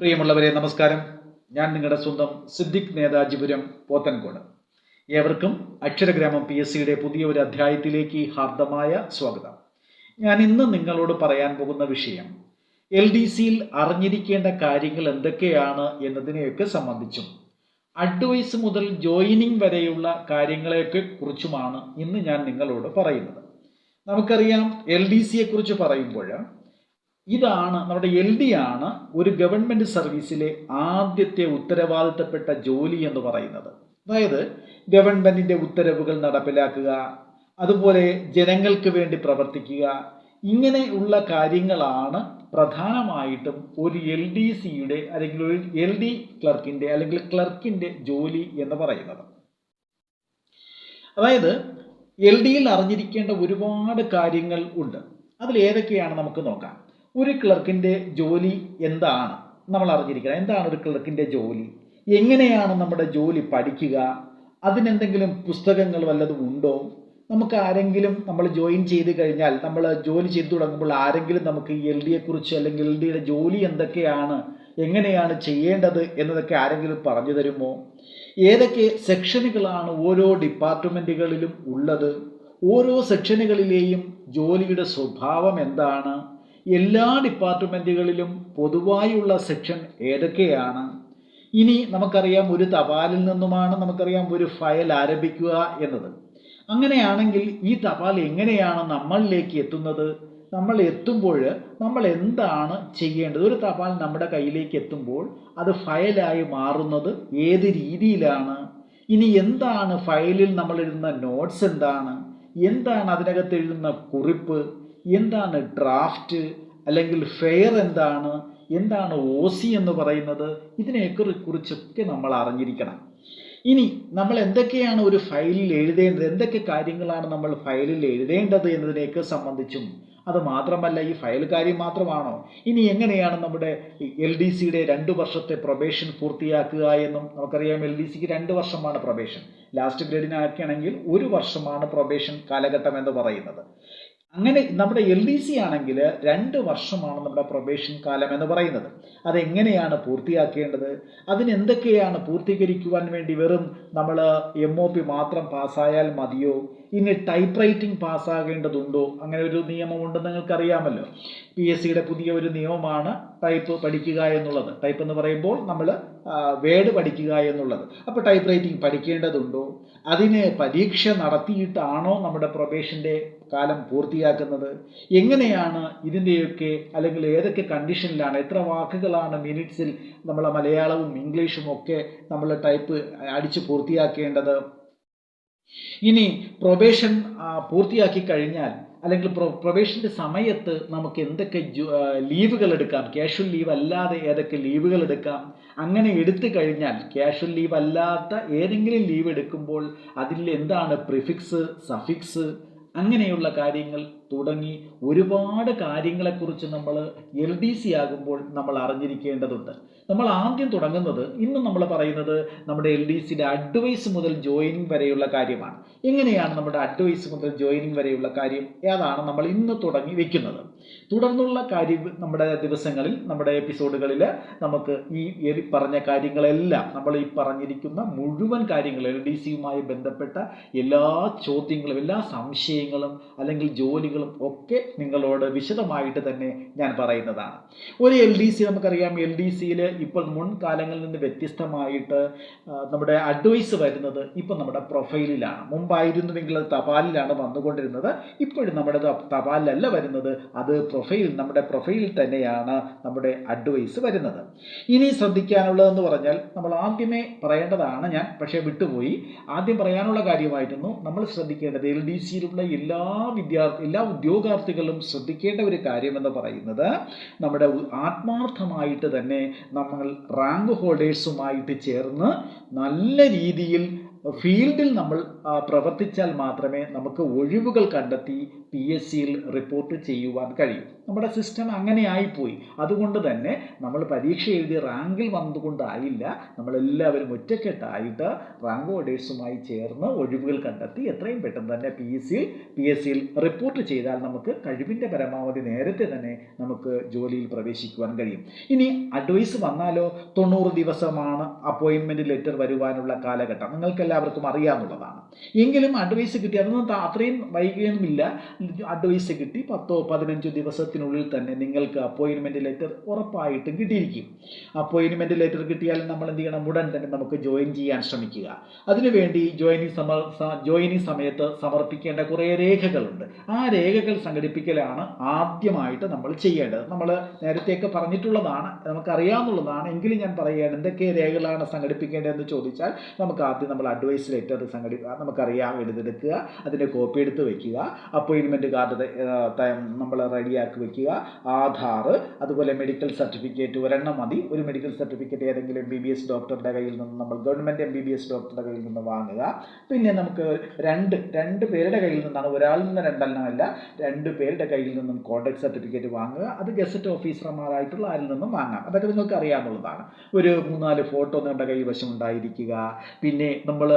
പ്രിയമുള്ളവരെ നമസ്കാരം. ഞാൻ നിങ്ങളുടെ സ്വന്തം സിദ്ദിഖ് നേതാജിപുരം പോത്തൻകോട്. ഏവർക്കും അക്ഷരഗ്രാമം പി എസ് സിയുടെ പുതിയ ഒരു അധ്യായത്തിലേക്ക് ഹാർദമായ സ്വാഗതം. ഞാൻ ഇന്ന് നിങ്ങളോട് പറയാൻ പോകുന്ന വിഷയം എൽ ഡി സിയിൽ അറിഞ്ഞിരിക്കേണ്ട കാര്യങ്ങൾ എന്തൊക്കെയാണ് എന്നതിനെയൊക്കെ സംബന്ധിച്ചും അഡ്വൈസ് മുതൽ ജോയിനിങ് വരെയുള്ള കാര്യങ്ങളെയൊക്കെ കുറിച്ചുമാണ് ഇന്ന് ഞാൻ നിങ്ങളോട് പറയുന്നത്. നമുക്കറിയാം എൽ ഡി സിയെ കുറിച്ച് പറയുമ്പോൾ ഇതാണ് നമ്മുടെ എൽ ഡി ആണ് ഒരു ഗവൺമെന്റ് സർവീസിലെ ആദ്യത്തെ ഉത്തരവാദിത്തപ്പെട്ട ജോലി എന്ന് പറയുന്നത്. അതായത് ഗവൺമെന്റിന്റെ ഉത്തരവുകൾ നടപ്പിലാക്കുക അതുപോലെ ജനങ്ങൾക്ക് വേണ്ടി പ്രവർത്തിക്കുക ഇങ്ങനെയുള്ള കാര്യങ്ങളാണ് പ്രധാനമായിട്ടും ഒരു എൽ ഡി സിയുടെ അല്ലെങ്കിൽ ഒരു എൽ ഡി ക്ലർക്കിന്റെ അല്ലെങ്കിൽ ക്ലർക്കിന്റെ ജോലി എന്ന് പറയുന്നത്. അതായത് എൽ ഡിയിൽ അറിഞ്ഞിരിക്കേണ്ട ഒരുപാട് കാര്യങ്ങൾ ഉണ്ട്. അതിൽ ഏതൊക്കെയാണ് നമുക്ക് നോക്കാം. ഒരു ക്ലർക്കിന്റെ ജോലി എന്താണ്? നമ്മൾ അറിഞ്ഞിരിക്കണം. എന്താണ് ഒരു ക്ലർക്കിന്റെ ജോലി? എങ്ങനെയാണ് നമ്മുടെ ജോലി പഠിക്കുക? അതിനെന്തെങ്കിലും പുസ്തകങ്ങൾ വല്ലതും ഉണ്ടോ? നമുക്ക് ആരെങ്കിലും നമ്മൾ ജോയിൻ ചെയ്ത് കഴിഞ്ഞാൽ നമ്മൾ ജോലി ചെയ്തു തുടങ്ങുമ്പോൾ ആരെങ്കിലും നമുക്ക് എൽ ഡിയെക്കുറിച്ച് അല്ലെങ്കിൽ എൽ ഡിയുടെ ജോലി എന്തൊക്കെയാണ്? എങ്ങനെയാണ് ചെയ്യേണ്ടത് എന്നതൊക്കെ ആരെങ്കിലും പറഞ്ഞു തരുമോ? ഏതൊക്കെ സെക്ഷനുകളാണ് ഓരോ ഡിപ്പാർട്ട്മെന്റുകളിലും ഉള്ളത്? ഓരോ സെക്ഷനുകളിലെയും ജോലിയുടെ സ്വഭാവം എന്താണ്? എല്ലാ ഡിപ്പാർട്ട്മെന്റുകളിലും പൊതുവായുള്ള സെക്ഷൻ ഏതൊക്കെയാണ്? ഇനി നമുക്കറിയാം ഒരു തപാലിൽ നിന്നുമാണ് നമുക്കറിയാം ഒരു ഫയൽ ആരംഭിക്കുക എന്നത്. അങ്ങനെയാണെങ്കിൽ ഈ തപാൽ എങ്ങനെയാണ് നമ്മളിലേക്ക് എത്തുന്നത്? നമ്മൾ എത്തുമ്പോൾ നമ്മൾ എന്താണ് ചെയ്യേണ്ടത്? ഒരു തപാൽ നമ്മുടെ കയ്യിലേക്ക് എത്തുമ്പോൾ അത് ഫയലായി മാറുന്നത് ഏത് രീതിയിലാണ്? ഇനി എന്താണ് ഫയലിൽ നമ്മൾ എഴുതുന്ന നോട്ട്സ് എന്താണ്? എന്താണ് അതിനകത്ത് എഴുതുന്ന കുറിപ്പ്? എന്താണ് ഡ്രാഫ്റ്റ് അല്ലെങ്കിൽ ഫെയർ എന്താണ്? എന്താണ് ഒ സി എന്ന് പറയുന്നത്? ഇതിനെയൊക്കെ കുറിച്ചൊക്കെ നമ്മൾ അറിഞ്ഞിരിക്കണം. ഇനി നമ്മൾ എന്തൊക്കെയാണ് ഒരു ഫയലിൽ എഴുതേണ്ടത്? എന്തൊക്കെ കാര്യങ്ങളാണ് നമ്മൾ ഫയലിൽ എഴുതേണ്ടത് എന്നതിനെയൊക്കെ സംബന്ധിച്ചും അത് മാത്രമല്ല ഈ ഫയൽ കാര്യം മാത്രമാണോ? ഇനി എങ്ങനെയാണ് നമ്മുടെ എൽ ഡി സിയുടെ രണ്ട് വർഷത്തെ പ്രൊബേഷൻ പൂർത്തിയാക്കുക എന്നും നമുക്കറിയാം എൽ ഡി സിക്ക് രണ്ട് വർഷമാണ് പ്രൊബേഷൻ ലാസ്റ്റ് ഗ്രേഡിനാക്കുകയാണെങ്കിൽ ഒരു വർഷമാണ് പ്രൊബേഷൻ കാലഘട്ടം എന്ന് പറയുന്നത്. അങ്ങനെ നമ്മുടെ എൽ ഡി സി ആണെങ്കിൽ രണ്ട് വർഷമാണ് നമ്മുടെ പ്രൊബേഷൻ കാലം എന്ന് പറയുന്നത്. അതെങ്ങനെയാണ് പൂർത്തിയാക്കേണ്ടത്? അതിനെന്തൊക്കെയാണ് പൂർത്തീകരിക്കുവാൻ വേണ്ടി വെറും നമ്മൾ എം ഒ പി മാത്രം പാസ്സായാൽ മതിയോ? ഇനി ടൈപ്പ് റൈറ്റിംഗ് പാസ്സാകേണ്ടതുണ്ടോ? അങ്ങനെ ഒരു നിയമമുണ്ടെന്ന് നിങ്ങൾക്കറിയാമല്ലോ. പി എസ് സിയുടെ പുതിയ ഒരു നിയമമാണ് ടൈപ്പ് പഠിക്കുക എന്നുള്ളത്. ടൈപ്പ് എന്ന് പറയുമ്പോൾ നമ്മൾ വേഡ് പഠിക്കുക എന്നുള്ളത്. അപ്പോൾ ടൈപ്പ് റൈറ്റിംഗ് പഠിക്കേണ്ടതുണ്ടോ? അതിന് പരീക്ഷ നടത്തിയിട്ടാണോ നമ്മുടെ പ്രൊബേഷന്റെ കാലം പൂർത്തിയാക്കുന്നത്? എങ്ങനെയാണ് ഇതിന്റെയൊക്കെ അല്ലെങ്കിൽ ഏതൊക്കെ കണ്ടീഷനിലാണ് എത്ര വാക്കുകളാണ് മിനിറ്റ്സിൽ നമ്മൾ മലയാളവും ഇംഗ്ലീഷും ഒക്കെ നമ്മൾ ടൈപ്പ് അടിച്ച് പൂർത്തിയാക്കേണ്ടത്? ഇനി പ്രൊബേഷൻ പൂർത്തിയാക്കി കഴിഞ്ഞാൽ അല്ലെങ്കിൽ പ്രൊബേഷന്റെ സമയത്ത് നമുക്ക് എന്തൊക്കെ ലീവുകൾ എടുക്കാം? ക്യാഷ്വൽ ലീവ് അല്ലാതെ ഏതൊക്കെ ലീവുകൾ എടുക്കാം? അങ്ങനെ എടുത്തു കഴിഞ്ഞാൽ ക്യാഷ്വൽ ലീവ് അല്ലാത്ത ഏതെങ്കിലും ലീവ് എടുക്കുമ്പോൾ അതിൽ എന്താണ് പ്രിഫിക്സ് സഫിക്സ് അങ്ങനെയുള്ള കാര്യങ്ങൾ തുടങ്ങി ഒരുപാട് കാര്യങ്ങളെക്കുറിച്ച് നമ്മൾ എൽ ഡി സി ആകുമ്പോൾ നമ്മൾ അറിഞ്ഞിരിക്കേണ്ടതുണ്ട്. നമ്മൾ ആദ്യം തുടങ്ങുന്നത് ഇന്ന് നമ്മൾ പറയുന്നത് നമ്മുടെ എൽ ഡി സിയുടെ അഡ്വൈസ് മുതൽ ജോയിനിങ് വരെയുള്ള കാര്യമാണ്. എങ്ങനെയാണ് നമ്മുടെ അഡ്വൈസ് മുതൽ ജോയിനിങ് വരെയുള്ള കാര്യം? ഏതാണ് നമ്മൾ ഇന്ന് തുടങ്ങി വെക്കുന്നത്? തുടർന്നുള്ള കാര്യം നമ്മുടെ ദിവസങ്ങളിൽ നമ്മുടെ എപ്പിസോഡുകളിൽ നമുക്ക് ഈ പറഞ്ഞ കാര്യങ്ങളെല്ലാം നമ്മൾ ഈ പറഞ്ഞിരിക്കുന്ന മുഴുവൻ കാര്യങ്ങൾ എൽ ഡി സിയുമായി ബന്ധപ്പെട്ട എല്ലാ ചോദ്യങ്ങളും എല്ലാ സംശയങ്ങളും അല്ലെങ്കിൽ ജോലികളും ഒക്കെ നിങ്ങളോട് വിശദമായിട്ട് തന്നെ ഞാൻ പറയുന്നതാണ്. ഒരു എൽ ഡി സി നമുക്കറിയാം. എൽ ഡി സിയിൽ ഇപ്പോൾ മുൻകാലങ്ങളിൽ നിന്ന് വ്യത്യസ്തമായിട്ട് നമ്മുടെ അഡ്വൈസ് വരുന്നത് ഇപ്പം നമ്മുടെ പ്രൊഫൈലിലാണ് മുമ്പായിരുന്നുവെങ്കിൽ അത് തപാലിലാണ് വന്നുകൊണ്ടിരുന്നത്. ഇപ്പോഴും നമ്മുടെ തപാലിലല്ല വരുന്നത്. അത് പ്രൊഫൈൽ നമ്മുടെ പ്രൊഫൈലിൽ തന്നെയാണ് നമ്മുടെ അഡ്വൈസ് വരുന്നത്. ഇനി ശ്രദ്ധിക്കാനുള്ളതെന്ന് പറഞ്ഞാൽ നമ്മൾ ആദ്യമേ പറയേണ്ടതാണ് ഞാൻ പക്ഷേ വിട്ടുപോയി. ആദ്യം പറയാനുള്ള കാര്യമായിരുന്നു നമ്മൾ ശ്രദ്ധിക്കേണ്ടത് എൽ ഡി സിയിലുള്ള എല്ലാ വിദ്യാർത്ഥി എല്ലാ ഉദ്യോഗാർത്ഥികളും ശ്രദ്ധിക്കേണ്ട ഒരു കാര്യമെന്ന് പറയുന്നത് നമ്മുടെ ആത്മാർത്ഥമായിട്ട് തന്നെ നമ്മൾ റാങ്ക് ഹോൾഡേഴ്സുമായിട്ട് ചേർന്ന് നല്ല രീതിയിൽ ഫീൽഡിൽ നമ്മൾ പ്രവർത്തിച്ചാൽ മാത്രമേ നമുക്ക് ഒഴിവുകൾ കണ്ടെത്തി പി എസ് സിയിൽ റിപ്പോർട്ട് ചെയ്യുവാൻ കഴിയൂ. നമ്മുടെ സിസ്റ്റം അങ്ങനെ ആയിപ്പോയി. അതുകൊണ്ട് തന്നെ നമ്മൾ പരീക്ഷ എഴുതി റാങ്കിൽ വന്നുകൊണ്ടായില്ല. നമ്മളെല്ലാവരും ഒറ്റക്കെട്ടായിട്ട് റാങ്ക് ഓർഡേഴ്സുമായി ചേർന്ന് ഒഴിവുകൾ കണ്ടെത്തി എത്രയും പെട്ടെന്ന് തന്നെ പി എസ് സിയിൽ പി എസ് സിയിൽ റിപ്പോർട്ട് ചെയ്താൽ നമുക്ക് കഴിവിന്റെ പരമാവധി നേരത്തെ തന്നെ നമുക്ക് ജോലിയിൽ പ്രവേശിക്കുവാൻ കഴിയും. ഇനി അഡ്വൈസ് വന്നാലോ? തൊണ്ണൂറ് ദിവസമാണ് അപ്പോയിൻമെന്റ് ലെറ്റർ വരുവാനുള്ള കാലഘട്ടം. നിങ്ങൾക്ക് എല്ലാവർക്കും അറിയാമെന്നുള്ളതാണ് എങ്കിലും അഡ്വൈസ് കിട്ടി. അതൊന്നും അത്രയും വൈകിയൊന്നുമില്ല. അഡ്വൈസ് കിട്ടി. പത്തോ പതിനഞ്ചോ ദിവസത്തിനുള്ളിൽ തന്നെ നിങ്ങൾക്ക് അപ്പോയിൻമെന്റ് ലെറ്റർ ഉറപ്പായിട്ടും കിട്ടിയിരിക്കും. അപ്പോയിൻമെന്റ് ലെറ്റർ കിട്ടിയാൽ നമ്മൾ എന്ത് ചെയ്യണം? ഉടൻ തന്നെ നമുക്ക് ജോയിൻ ചെയ്യാൻ ശ്രമിക്കുക. അതിനുവേണ്ടി ജോയിനിങ് സമ ജോയിനിങ് സമയത്ത് സമർപ്പിക്കേണ്ട കുറേ രേഖകളുണ്ട്. ആ രേഖകൾ സംഘടിപ്പിക്കലാണ് ആദ്യമായിട്ട് നമ്മൾ ചെയ്യേണ്ടത്. നമ്മൾ നേരത്തെയൊക്കെ പറഞ്ഞിട്ടുള്ളതാണ്. നമുക്കറിയാവുന്നതാണ്. എങ്കിലും ഞാൻ പറയുകയാണ് എന്തൊക്കെ രേഖകളാണ് സംഘടിപ്പിക്കേണ്ടതെന്ന് ചോദിച്ചാൽ നമുക്ക് ആദ്യം നമ്മൾ അഡ്വൈസ് ലെറ്റർ സംഘടിപ്പിക്കുക നമുക്കറിയാം എഴുതെടുക്കുക അതിന്റെ കോപ്പി എടുത്ത് വയ്ക്കുക അപ്പോയിൻമെന്റ് കാർഡ് നമ്മൾ റെഡിയാക്കി വയ്ക്കുക ആധാർ അതുപോലെ മെഡിക്കൽ സർട്ടിഫിക്കറ്റ് ഒരെണ്ണം മതി. ഒരു മെഡിക്കൽ സർട്ടിഫിക്കറ്റ് ഏതെങ്കിലും എം ബി ബി എസ് ഡോക്ടറുടെ കയ്യിൽ നിന്ന് നമ്മൾ government M B B S ഡോക്ടറുടെ കയ്യിൽ നിന്ന് വാങ്ങുക. പിന്നെ നമുക്ക് രണ്ട് രണ്ട് പേരുടെ കയ്യിൽ നിന്നാണ് ഒരാളിൽ നിന്ന് രണ്ടെണ്ണമല്ല രണ്ട് പേരുടെ കയ്യിൽ നിന്നും കോൺടാക്ട് സർട്ടിഫിക്കറ്റ് വാങ്ങുക അത് ഗസറ്റ് ഓഫീസർമാരായിട്ടുള്ള ആരിൽ നിന്നും വാങ്ങാം. അതൊക്കെ നിങ്ങൾക്ക് അറിയാവുന്നതാണ് ഒരു മൂന്നാൽ ഫോട്ടോ നിങ്ങളുടെ കൈവശം ഉണ്ടായിരിക്കുക. പിന്നെ നമ്മൾ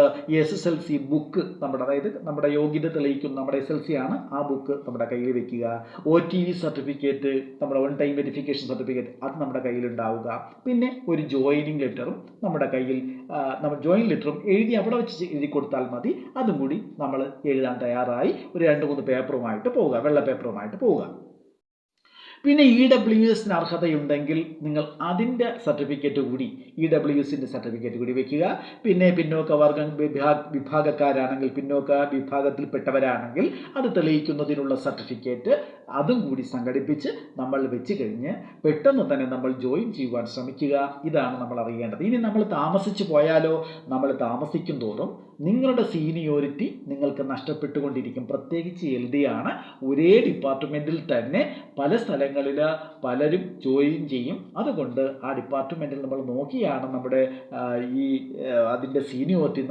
S S L C book നമ്മുടെ അതായത് നമ്മുടെ യോഗ്യത തെളിയിക്കുന്ന നമ്മുടെ എസ് എൽ സി ആണ് ആ ബുക്ക് നമ്മുടെ കയ്യിൽ വെക്കുക. ഒ ടി വി സർട്ടിഫിക്കറ്റ് നമ്മുടെ വൺ ടൈം വെരിഫിക്കേഷൻ സർട്ടിഫിക്കറ്റ് അത് നമ്മുടെ കയ്യിലുണ്ടാവുക പിന്നെ ഒരു ജോയിനിങ് ലെറ്ററും നമ്മുടെ കയ്യിൽ നമ്മൾ ജോയിൻ ലെറ്ററും എഴുതി അവിടെ വെച്ച് എഴുതി കൊടുത്താൽ മതി. അതും കൂടി നമ്മൾ എഴുതാൻ തയ്യാറായി. ഒരു രണ്ട് മൂന്ന് പേപ്പറുമായിട്ട് പോവുക വെള്ള പേപ്പറുമായിട്ട് പോവുക. പിന്നെ ഇ ഡബ്ല്യു എസിന് അർഹതയുണ്ടെങ്കിൽ നിങ്ങൾ അതിന്റെ സർട്ടിഫിക്കറ്റ് കൂടി ഇ ഡബ്ല്യു എസിന്റെ സർട്ടിഫിക്കറ്റ് കൂടി വയ്ക്കുക പിന്നെ പിന്നോക്ക വർഗ വിഭാഗ വിഭാഗക്കാരാണെങ്കിൽ പിന്നോക്ക വിഭാഗത്തിൽപ്പെട്ടവരാണെങ്കിൽ അത് തെളിയിക്കുന്നതിനുള്ള സർട്ടിഫിക്കറ്റ് അതും കൂടി സംഘടിപ്പിച്ച് നമ്മൾ വെച്ച് കഴിഞ്ഞ് പെട്ടെന്ന് തന്നെ നമ്മൾ ജോയിൻ ചെയ്യുവാൻ ശ്രമിക്കുക. ഇതാണ് നമ്മൾ അറിയേണ്ടത്. ഇനി നമ്മൾ താമസിച്ച് പോയാലോ? നമ്മൾ താമസിക്കും തോറും നിങ്ങളുടെ സീനിയോറിറ്റി നിങ്ങൾക്ക് നഷ്ടപ്പെട്ടുകൊണ്ടിരിക്കും. പ്രത്യേകിച്ച് എൽ ഡി ആണ്. ഒരേ ഡിപ്പാർട്ട്മെന്റിൽ തന്നെ പല സ്ഥലങ്ങളിൽ പലരും ജോയിൻ ചെയ്യും. അതുകൊണ്ട് ആ ഡിപ്പാർട്ട്മെന്റിൽ നമ്മൾ നോക്കിയാണ് നമ്മുടെ ഈ അതിന്റെ സീനിയോറിറ്റി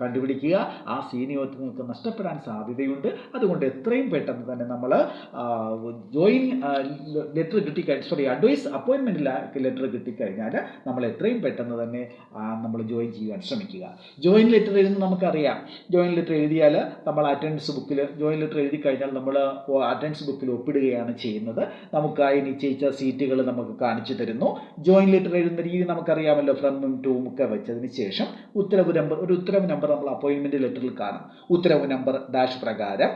കണ്ടുപിടിക്കുക. ആ സീനിയോറിറ്റി നിങ്ങൾക്ക് നഷ്ടപ്പെടാൻ സാധ്യതയുണ്ട്. അതുകൊണ്ട് എത്രയും പെട്ടെന്ന് തന്നെ നമ്മൾ ജോയിൻ ലെറ്റർ കിട്ടിക്കഴിഞ്ഞ സോറി അഡ്വൈസ് അപ്പോയിൻമെന്റിൽ ലെറ്റർ കിട്ടിക്കഴിഞ്ഞാൽ നമ്മൾ എത്രയും പെട്ടെന്ന് തന്നെ നമ്മൾ ജോയിൻ ചെയ്യാൻ ശ്രമിക്കുക. ജോയിൻ ലെറ്റർ എഴുതുന്നത് നമുക്കറിയാം. ജോയിൻ ലെറ്റർ എഴുതിയാൽ നമ്മൾ അറ്റൻഡൻസ് ബുക്കിൽ ജോയിൻ ലെറ്റർ എഴുതി കഴിഞ്ഞാൽ നമ്മൾ അറ്റൻഡൻസ് ബുക്കിൽ ഒപ്പിടുകയാണ് ചെയ്യുന്നത്. നമുക്കായി നിശ്ചയിച്ച സീറ്റുകൾ നമുക്ക് കാണിച്ചു തരുന്നു. ജോയിൻ ലെറ്റർ എഴുതുന്ന രീതി നമുക്കറിയാമല്ലോ ഫ്രമും ടൂം ഒക്കെ വെച്ചതിന് ശേഷം ഉത്തരവ് നമ്പർ ഒരു ഉത്തരവ് നമ്പർ നമ്മൾ അപ്പോയിൻമെന്റ് ലെറ്ററിൽ കാണും. ഉത്തരവ് നമ്പർ ഡാഷ് പ്രകാരം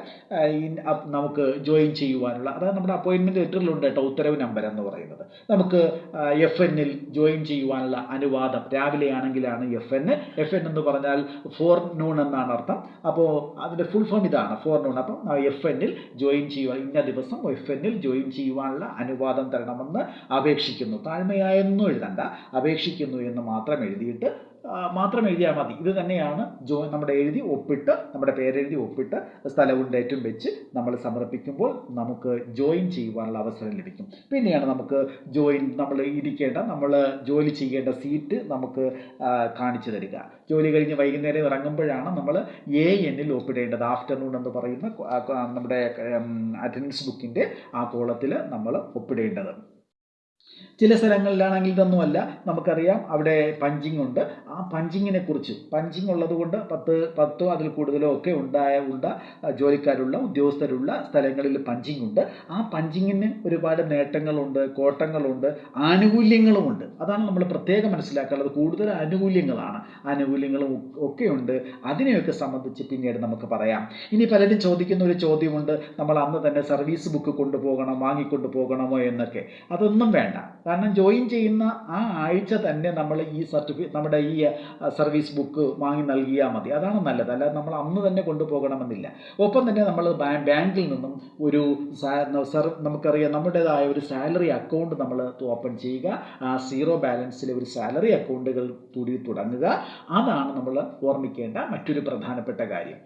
നമുക്ക് ജോയിൻ ചെയ്യുവാനുള്ള അതായത് നമ്മുടെ അപ്പോയിൻമെന്റ് ലെറ്ററിലുണ്ട് കേട്ടോ ഉത്തരവ് നമ്പർ എന്ന് പറയുന്നത്. നമുക്ക് എഫ് എന്നിൽ ജോയിൻ ചെയ്യുവാനുള്ള അനുവാദം രാവിലെ ആണെങ്കിലാണ് എഫ് എൻ എഫ് എൻ എന്ന് പറഞ്ഞാൽ ഫോർ നൂൺ എന്നാണ് അർത്ഥം. അപ്പോൾ അതിന്റെ ഫുൾ ഫോം ഇതാണ് ഫോർ നൂൺ അപ്പം എഫ് എന്നിൽ ജോയിൻ ചെയ്യുവാൻ ഇന്ന ദിവസം എഫ് എന്നിൽ ജോയിൻ ചെയ്യുവാനുള്ള അനുവാദം തരണമെന്ന് അപേക്ഷിക്കുന്നു. താഴ്മയായൊന്നും എഴുതണ്ട. അപേക്ഷിക്കുന്നു എന്ന് മാത്രം എഴുതിയിട്ട് മാത്രം എഴുതിയാൽ മതി. ഇത് തന്നെയാണ് ജോ നമ്മുടെ എഴുതി ഒപ്പിട്ട് നമ്മുടെ പേരെഴുതി ഒപ്പിട്ട് സ്ഥലവും ഡേറ്റും വെച്ച് നമ്മൾ സമർപ്പിക്കുമ്പോൾ നമുക്ക് ജോയിൻ ചെയ്യുവാനുള്ള അവസരം ലഭിക്കും. പിന്നെയാണ് നമുക്ക് ജോയിൻ നമ്മൾ ഇരിക്കേണ്ട നമ്മൾ ജോലി ചെയ്യേണ്ട സീറ്റ് നമുക്ക് കാണിച്ചു തരിക. ജോലി കഴിഞ്ഞ് വൈകുന്നേരം ഇറങ്ങുമ്പോഴാണ് നമ്മൾ എ എന്നിൽ ഒപ്പിടേണ്ടത്. ആഫ്റ്റർനൂൺ എന്ന് പറയുന്ന നമ്മുടെ അറ്റൻഡൻസ് ബുക്കിന്റെ ആ കോളത്തിൽ നമ്മൾ ഒപ്പിടേണ്ടത്. ചില സ്ഥലങ്ങളിലാണെങ്കിൽ ഇതൊന്നുമല്ല. നമുക്കറിയാം അവിടെ പഞ്ചിങ് ഉണ്ട്. ആ പഞ്ചിങ്ങിനെ കുറിച്ച് പഞ്ചിങ് ഉള്ളത് കൊണ്ട് പത്ത് പത്തോ അതിൽ കൂടുതലോ ഒക്കെ ഉണ്ടായ ഉണ്ട ജോലിക്കാരുള്ള ഉദ്യോഗസ്ഥരുള്ള സ്ഥലങ്ങളിൽ പഞ്ചിങ് ഉണ്ട്. ആ പഞ്ചിങ്ങിന് ഒരുപാട് നേട്ടങ്ങളുണ്ട് കോട്ടങ്ങളുണ്ട് ആനുകൂല്യങ്ങളുമുണ്ട്. അതാണ് നമ്മൾ പ്രത്യേകം മനസ്സിലാക്കേണ്ടത് കൂടുതൽ ആനുകൂല്യങ്ങളാണ് ആനുകൂല്യങ്ങളും ഒക്കെ ഉണ്ട്. അതിനെയൊക്കെ സംബന്ധിച്ച് പിന്നീട് നമുക്ക് പറയാം. ഇനി പലരും ചോദിക്കുന്ന ഒരു ചോദ്യമുണ്ട്. നമ്മൾ അന്ന് തന്നെ സർവീസ് ബുക്ക് കൊണ്ടുപോകണം വാങ്ങിക്കൊണ്ടു പോകണമോ എന്നൊക്കെ. അതൊന്നും വേണ്ട. കാരണം ജോയിൻ ചെയ്യുന്ന ആ ആഴ്ച തന്നെ നമ്മൾ ഈ സർട്ടിഫിക്കറ്റ് നമ്മുടെ ഈ സർവീസ് ബുക്ക് വാങ്ങി നൽകിയാൽ മതി. അതാണ് നല്ലത്. അല്ലാതെ നമ്മൾ അന്ന് തന്നെ കൊണ്ടുപോകണമെന്നില്ല. ഒപ്പം തന്നെ നമ്മൾ ബാങ്കിൽ നിന്നും ഒരു നമുക്കറിയാം നമ്മുടേതായ ഒരു സാലറി അക്കൗണ്ട് നമ്മൾ ഓപ്പൺ ചെയ്യുക. ആ സീറോ ബാലൻസിലെ ഒരു സാലറി അക്കൗണ്ടുകൾ കൂടി തുടങ്ങുക. അതാണ് നമ്മൾ ഓർമ്മിക്കേണ്ട മറ്റൊരു പ്രധാനപ്പെട്ട കാര്യം.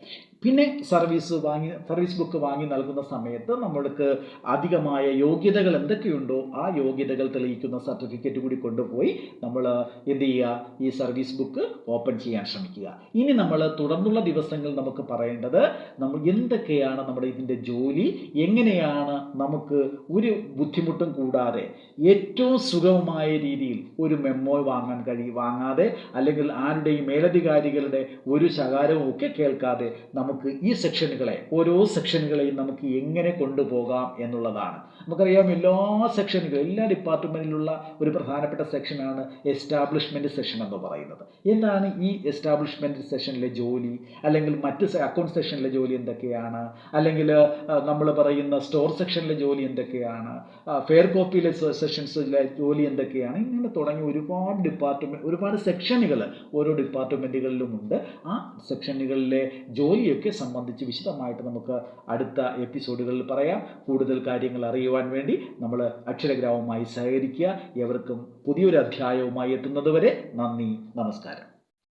പിന്നെ സർവീസ് വാങ്ങി സർവീസ് ബുക്ക് വാങ്ങി നൽകുന്ന സമയത്ത് നമ്മൾക്ക് അധികമായ യോഗ്യതകൾ എന്തൊക്കെയുണ്ടോ ആ യോഗ്യതകൾ തെളിയിക്കുന്ന സർട്ടിഫിക്കറ്റ് കൂടി കൊണ്ടുപോയി നമ്മൾ എന്ത് ചെയ്യുക? ഈ സർവീസ് ബുക്ക് ഓപ്പൺ ചെയ്യാൻ ശ്രമിക്കുക. ഇനി നമ്മൾ തുടർന്നുള്ള ദിവസങ്ങൾ നമുക്ക് പറയേണ്ടത് നമ്മൾ എന്തൊക്കെയാണ് നമ്മുടെ ഇതിന്റെ ജോലി? എങ്ങനെയാണ് നമുക്ക് ഒരു ബുദ്ധിമുട്ടും കൂടാതെ ഏറ്റവും സുഗമമായ രീതിയിൽ ഒരു മെമ്മോ വാങ്ങാൻ കഴിയും വാങ്ങാതെ അല്ലെങ്കിൽ ആരുടെയും മേലധികാരികളുടെ ഒരു ശകാരവും ഒക്കെ കേൾക്കാതെ നമുക്ക് ഈ സെക്ഷനുകളെ ഓരോ സെക്ഷനുകളെയും നമുക്ക് എങ്ങനെ കൊണ്ടുപോകാം എന്നുള്ളതാണ്. നമുക്കറിയാം എല്ലാ സെക്ഷനുകളും എല്ലാ ഡിപ്പാർട്ട്മെന്റിലുള്ള ഒരു പ്രധാനപ്പെട്ട സെക്ഷനാണ് എസ്റ്റാബ്ലിഷ്മെന്റ് സെക്ഷൻ എന്ന് പറയുന്നത്. എന്താണ് ഈ എസ്റ്റാബ്ലിഷ്മെന്റ് സെക്ഷനിലെ ജോലി? അല്ലെങ്കിൽ മറ്റ് അക്കൗണ്ട് സെക്ഷനിലെ ജോലി എന്തൊക്കെയാണ്? അല്ലെങ്കിൽ നമ്മൾ പറയുന്ന സ്റ്റോർ സെക്ഷനിലെ ജോലി എന്തൊക്കെയാണ്? ഫെയർ കോപ്പിയിലെ സെഷൻസിലെ ജോലി എന്തൊക്കെയാണ്? ഇങ്ങനെ തുടങ്ങി ഒരുപാട് ഡിപ്പാർട്ട്മെന്റ് ഒരുപാട് സെക്ഷനുകൾ ഓരോ ഡിപ്പാർട്ട്മെന്റുകളിലുമുണ്ട് ആ സെക്ഷനുകളിലെ ജോലിയൊക്കെ സംബന്ധിച്ച് വിശദമായിട്ട് നമുക്ക് അടുത്ത എപ്പിസോഡുകളിൽ പറയാം. കൂടുതൽ കാര്യങ്ങൾ അറിയുവാൻ വേണ്ടി നമ്മൾ അക്ഷരഗ്രാമവുമായി സഹകരിക്കുക. എവർക്കും പുതിയൊരു അധ്യായവുമായി എത്തുന്നതുവരെ നന്ദി നമസ്കാരം.